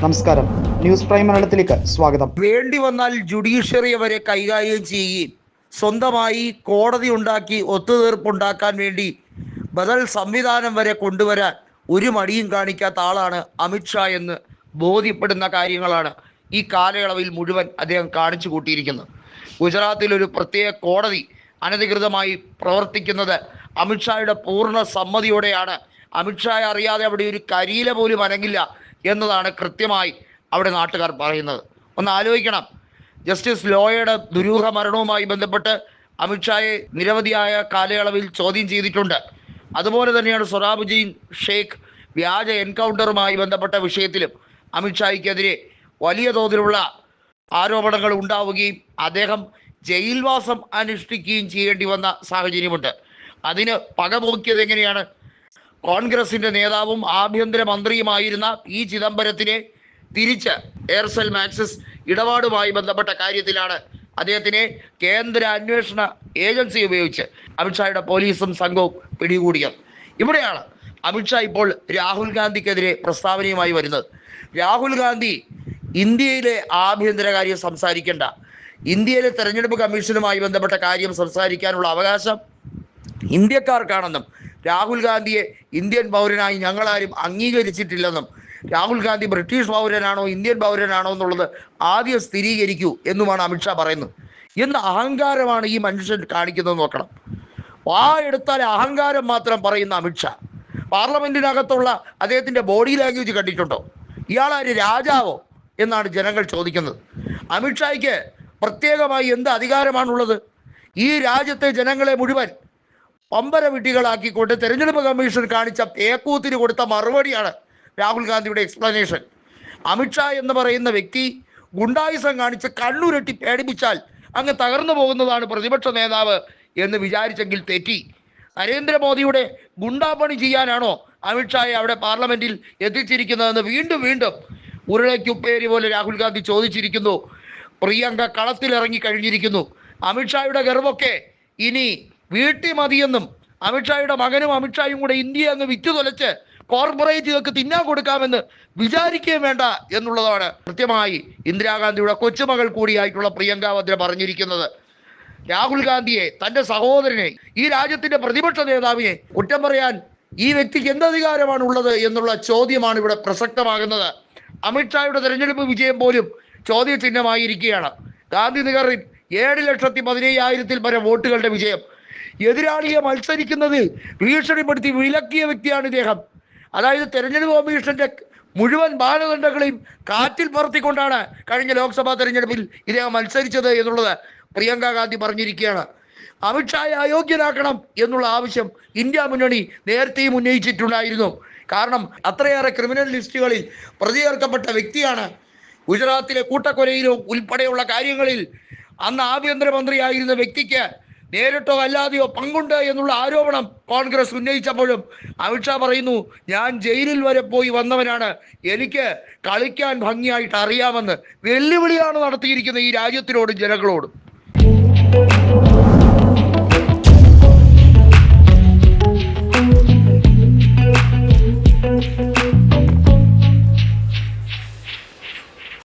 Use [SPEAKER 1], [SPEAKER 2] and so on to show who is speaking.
[SPEAKER 1] നമസ്കാരം. News prime മലയാളത്തിലേക്ക് സ്വാഗതം.
[SPEAKER 2] വേണ്ടി വന്നാൽ ജുഡീഷ്യറി വരെ കൈകാര്യം ചെയ്യുകയും സ്വന്തമായി കോടതി ഉണ്ടാക്കി ഒത്തുതീർപ്പുണ്ടാക്കാൻ വേണ്ടി ബദൽ സംവിധാനം വരെ കൊണ്ടുവരാൻ ഒരു മടിയും കാണിക്കാത്ത ആളാണ് അമിത്ഷാ എന്ന് ബോധ്യപ്പെടുന്ന കാര്യങ്ങളാണ് ഈ കാലയളവിൽ മുഴുവൻ അദ്ദേഹം കാണിച്ചു കൂട്ടിയിരിക്കുന്നത്. ഗുജറാത്തിൽ ഒരു പ്രത്യേക കോടതി അനധികൃതമായി പ്രവർത്തിക്കുന്നത് അമിത്ഷായുടെ പൂർണ സമ്മതിയോടെയാണ്. അമിത്ഷായെ അറിയാതെ അവിടെ ഒരു കരിയില പോലും അനങ്ങില്ല. എന്നതാണ് കൃത്യമായി അവിടെ നാട്ടുകാർ പറയുന്നത്. ഒന്ന് ആലോചിക്കണം. ജസ്റ്റിസ് ലോയയുടെ ദുരൂഹ മരണവുമായി ബന്ധപ്പെട്ട് അമിത്ഷായെ നിരവധിയായ കാലയളവിൽ ചോദ്യം ചെയ്തിട്ടുണ്ട്. അതുപോലെ തന്നെയാണ് സൊറാബുദ്ദീൻ ഷെയ്ഖ് വ്യാജ എൻകൗണ്ടറുമായി ബന്ധപ്പെട്ട വിഷയത്തിലും അമിത്ഷായ്ക്കെതിരെ വലിയ തോതിലുള്ള ആരോപണങ്ങൾ ഉണ്ടാവുകയും അദ്ദേഹം ജയിൽവാസം അനുഷ്ഠിക്കുകയും ചെയ്യേണ്ടി വന്ന സാഹചര്യമുണ്ട്. അതിന് പകപോക്കിയത് എങ്ങനെയാണ്? കോൺഗ്രസിന്റെ നേതാവും ആഭ്യന്തര മന്ത്രിയുമായിരുന്ന പി ചിദംബരത്തിനെ തിരിച്ച് എയർസെൽ മാക്സിസ് ഇടപാടുമായി ബന്ധപ്പെട്ട കാര്യത്തിലാണ് അദ്ദേഹത്തിനെ കേന്ദ്ര അന്വേഷണ ഏജൻസി ഉപയോഗിച്ച് അമിത്ഷായുടെ പോലീസും സംഘവും പിടികൂടിയത്. ഇവിടെയാണ് അമിത്ഷാ ഇപ്പോൾ രാഹുൽ ഗാന്ധിക്കെതിരെ പ്രസ്താവനയുമായി വരുന്നത്. രാഹുൽ ഗാന്ധി ഇന്ത്യയിലെ ആഭ്യന്തര കാര്യം സംസാരിക്കേണ്ട. ഇന്ത്യയിലെ തെരഞ്ഞെടുപ്പ് കമ്മീഷനുമായി ബന്ധപ്പെട്ട കാര്യം സംസാരിക്കാനുള്ള അവകാശം ഇന്ത്യക്കാർക്കാണെന്നും രാഹുൽ ഗാന്ധിയെ ഇന്ത്യൻ പൗരനായി ഞങ്ങളാരും അംഗീകരിച്ചിട്ടില്ലെന്നും രാഹുൽ ഗാന്ധി ബ്രിട്ടീഷ് പൗരനാണോ ഇന്ത്യൻ പൗരനാണോ എന്നുള്ളത് ആദ്യം സ്ഥിരീകരിക്കൂ എന്നുമാണ് അമിത്ഷാ പറയുന്നത്. എന്ന് അഹങ്കാരമാണ് ഈ മനുഷ്യൻ കാണിക്കുന്നത് നോക്കണം. വാ എടുത്താൽ അഹങ്കാരം മാത്രം പറയുന്ന അമിത്ഷാ. പാർലമെന്റിനകത്തുള്ള അദ്ദേഹത്തിന്റെ ബോഡി ലാംഗ്വേജ് കണ്ടിട്ടുണ്ടോ? ഇയാളാര് രാജാവോ എന്നാണ് ജനങ്ങൾ ചോദിക്കുന്നത്. അമിത്ഷായ്ക്ക് പ്രത്യേകമായി എന്ത് അധികാരമാണുള്ളത്? ഈ രാജ്യത്തെ ജനങ്ങളെ മുഴുവൻ പമ്പര വിട്ടികളാക്കിക്കൊണ്ട് തെരഞ്ഞെടുപ്പ് കമ്മീഷൻ കാണിച്ച തേക്കൂത്തിന് കൊടുത്ത മറുപടിയാണ് രാഹുൽ ഗാന്ധിയുടെ എക്സ്പ്ലനേഷൻ അമിത്ഷാ എന്ന് പറയുന്ന വ്യക്തി ഗുണ്ടായുസം കാണിച്ച് കണ്ണുരട്ടി പേടിപ്പിച്ചാൽ അങ്ങ് തകർന്നു പോകുന്നതാണ് പ്രതിപക്ഷ നേതാവ് എന്ന് വിചാരിച്ചെങ്കിൽ തെറ്റി. നരേന്ദ്രമോദിയുടെ ഗുണ്ടാപണി ചെയ്യാനാണോ അമിത്ഷായെ അവിടെ പാർലമെന്റിൽ എത്തിച്ചിരിക്കുന്നതെന്ന് വീണ്ടും വീണ്ടും ഉരുളയ്ക്കുപ്പേരി പോലെ രാഹുൽ ഗാന്ധി ചോദിച്ചിരിക്കുന്നു. പ്രിയങ്ക കളത്തിലിറങ്ങി കഴിഞ്ഞിരിക്കുന്നു. അമിത്ഷായുടെ ഗർവൊക്കെ ഇനി വീട്ടിൽ മതിയെന്നും അമിത്ഷായുടെ മകനും അമിത്ഷായും കൂടെ ഇന്ത്യ അങ്ങ് വിറ്റു തൊലച്ച് കോർപ്പറേറ്റുകൾക്ക് തിന്നാൻ കൊടുക്കാമെന്ന് വിചാരിക്കുകയും വേണ്ട എന്നുള്ളതാണ് കൃത്യമായി ഇന്ദിരാഗാന്ധിയുടെ കൊച്ചുമകൾ കൂടിയായിട്ടുള്ള പ്രിയങ്ക വദ്ര പറഞ്ഞിരിക്കുന്നത്. രാഹുൽ ഗാന്ധിയെ തന്റെ സഹോദരനെ ഈ രാജ്യത്തിന്റെ പ്രതിപക്ഷ നേതാവിനെ കുറ്റം പറയാൻ ഈ വ്യക്തിക്ക് എന്ത് അധികാരമാണ് ഉള്ളത് എന്നുള്ള ചോദ്യമാണ് ഇവിടെ പ്രസക്തമാകുന്നത്. അമിത്ഷായുടെ തെരഞ്ഞെടുപ്പ് വിജയം പോലും ചോദ്യചിഹ്നമായിരിക്കുകയാണ്. ഗാന്ധിനഗറിൽ ഏഴ് ലക്ഷത്തി പതിനയ്യായിരത്തിൽ പരം വോട്ടുകളുടെ വിജയം എതിരാളിയെ മത്സരിക്കുന്നത് ഭീഷണിപ്പെടുത്തി വിലക്കിയ വ്യക്തിയാണ് ഇദ്ദേഹം. അതായത് തെരഞ്ഞെടുപ്പ് കമ്മീഷന്റെ മുഴുവൻ മാനദണ്ഡങ്ങളെയും കാറ്റിൽ പറത്തിക്കൊണ്ടാണ് കഴിഞ്ഞ ലോക്സഭാ തെരഞ്ഞെടുപ്പിൽ ഇദ്ദേഹം മത്സരിച്ചത് എന്നുള്ളത് പ്രിയങ്ക ഗാന്ധി പറഞ്ഞിരിക്കുകയാണ്. അമിത്ഷായെ അയോഗ്യനാക്കണം എന്നുള്ള ആവശ്യം ഇന്ത്യ മുന്നണി നേരത്തെയും ഉന്നയിച്ചിട്ടുണ്ടായിരുന്നു. കാരണം അത്രയേറെ ക്രിമിനൽ ലിസ്റ്റുകളിൽ പ്രതി ചേർക്കപ്പെട്ട വ്യക്തിയാണ്. ഗുജറാത്തിലെ കൂട്ടക്കൊലയിലും ഉൾപ്പെടെയുള്ള കാര്യങ്ങളിൽ അന്ന് ആഭ്യന്തരമന്ത്രിയായിരുന്ന വ്യക്തിക്ക് നേരിട്ടോ അല്ലാതെയോ പങ്കുണ്ട് എന്നുള്ള ആരോപണം കോൺഗ്രസ് ഉന്നയിച്ചപ്പോഴും അമിത്ഷാ പറയുന്നു ഞാൻ ജയിലിൽ വരെ പോയി വന്നവനാണ്. എനിക്ക് കളിക്കാൻ ഭംഗിയായിട്ട് അറിയാമെന്ന് വെല്ലുവിളിയാണ് നടത്തിയിരിക്കുന്നത് ഈ രാജ്യത്തിനോടും ജനങ്ങളോടും.